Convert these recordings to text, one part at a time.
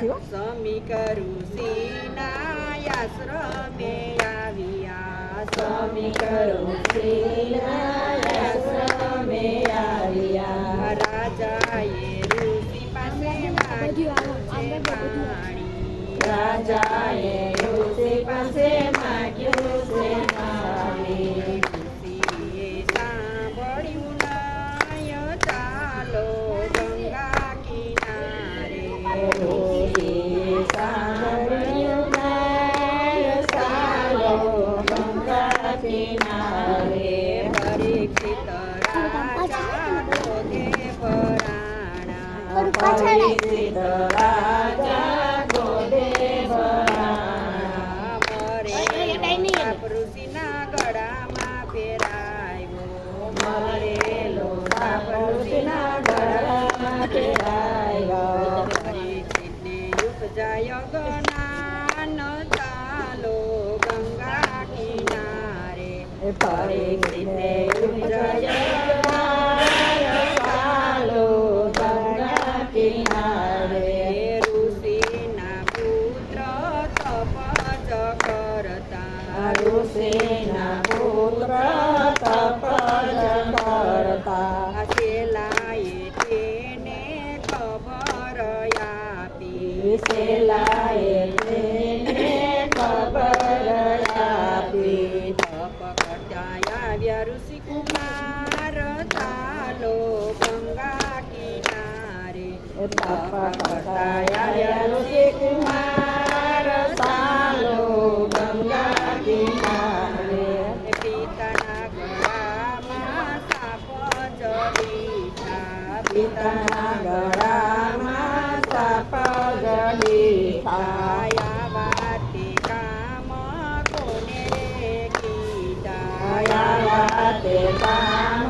નથી હો સમી કરુષિના આશ્રમે આવ્યા સમી કરુષિના આશ્રમે આવ્યા રાજાએ ઋષિ પાસે પાસે ઋષિના ગળામાં પહેરાયો મરેલો બાપ ઋષિના ગળામાં પહેરાયો ચાલો ગંગા કિનારે ફરી Tapa Pataya Yalusi Kumara Salo Ganga Kinare Pitana Gara Masa Pojolita Pitana Gara Masa Pojolita Yavati Kama Kone Kita Yavati Kama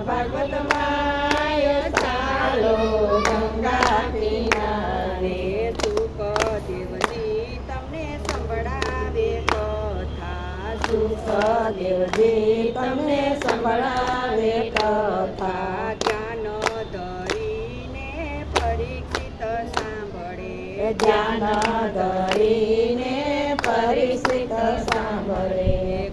Bhagavat my Devji તમને સંભળાવે કથા. સુખ દેવજી તમને સંભળાવે કથા. જ્ઞાન ધરીને પરીક્ષિત સાંભળે. જ્ઞાન ધરીને પરીક્ષિત સાંભળે.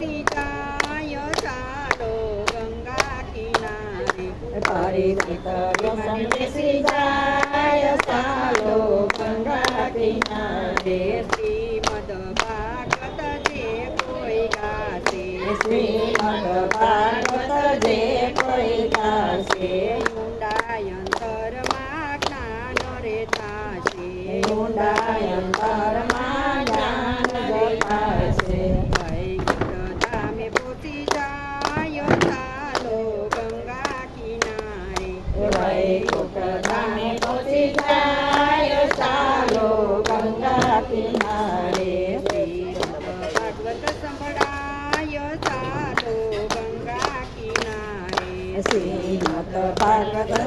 જાય ચાલો ગંગા કિનારે વ્યસન બેસી જાય ચાલો ગંગા કિનારે શ્રીમદ ભાગવત જે કોઈ ગાશે શ્રીમદ ભાગવત જે કોઈ ગાશે ઊંડાયંતરમાં જ્ઞાન રે ઊંડાયંતરમાં Gracias.